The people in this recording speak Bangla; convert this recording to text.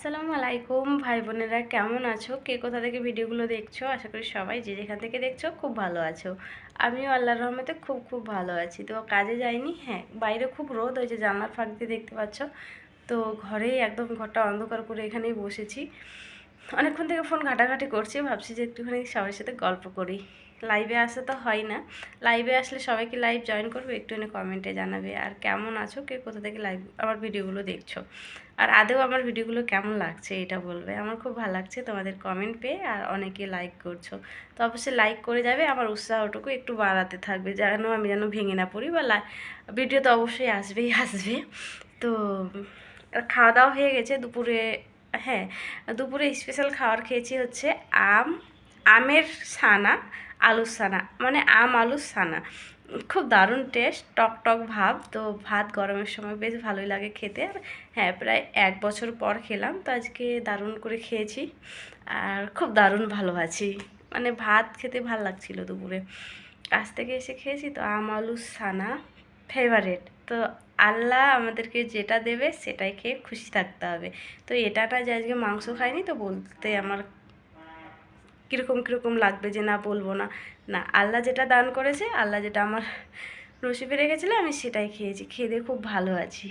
আসসালামু আলাইকুম, ভাই বোনেরা কেমন আছো? কে কোথা থেকে ভিডিওগুলো দেখছ? আশা করি সবাই যে যেখান থেকে দেখছ খুব ভালো আছো। আমিও আল্লাহর রহমতে খুব খুব ভালো আছি। তো কাজে যাইনি হ্যাঁ বাইরে খুব রোদ হয়েছে জানলার ফাঁক দিয়ে দেখতে পাচ্ছ। তো ঘরেই একদম ঘরটা অন্ধকার করে এখানেই বসেছি। অনেকক্ষণ থেকে ফোন ঘাটাঘাটি করছি, ভাবছি যে একটুখানি সবার সাথে গল্প করি। লাইভে আসা তো হয় না। লাইভে আসলে সবাইকে লাইভ জয়েন করবে একটুখানি কমেন্টে জানাবে। আর কেমন আছো? কে কোথা থেকে লাইভ আমার ভিডিওগুলো দেখছ? আর আদেও আমার ভিডিওগুলো কেমন লাগছে এটা বলবে। আমার খুব ভালো লাগছে তোমাদের কমেন্ট পেয়ে আর অনেকে লাইক করছ। তো অবশ্যই লাইক করে যাবে। আমার উৎসাহটুকু একটু বাড়াতে থাকবে। যেন আমি যেন ভেঙে না পড়ি বা ভিডিও তো অবশ্যই আসবেই, আসবে। তো খাওয়া দাওয়া হয়ে গেছে। দুপুরে হ্যাঁ দুপুরে স্পেশাল খাবার খেয়েছি হচ্ছে আম, আমের সানা আলুর সানা মানে আম, আলুর সানা খুব দারুণ টেস্ট টক টক ভাব। তো ভাত গরমের সময় বেশ ভালোই লাগে খেতে। আর হ্যাঁ প্রায় এক বছর পর খেলাম, তো আজকে দারুণ করে খেয়েছি। আর খুব দারুণ ভালো আছি। মানে ভাত খেতে ভালো লাগছিল দুপুরে। কাছ থেকে এসে খেয়েছি তো আম আলু সানা ফেভারেট তো আল্লাহ আমাদেরকে যেটা দেবে সেটাই খেয়ে খুশি থাকতে হবে। তো এটাটা যে আজকে মাংস খায়নি তো বলতে আমার কীরকম কীরকম লাগবে যে না বলব না। না, আল্লাহ যেটা দান করেছে, আল্লাহ যেটা আমার নসিবে রেখেছিল, আমি সেটাই খেয়েছি। খেয়ে দিয়ে খুব ভালো আছি।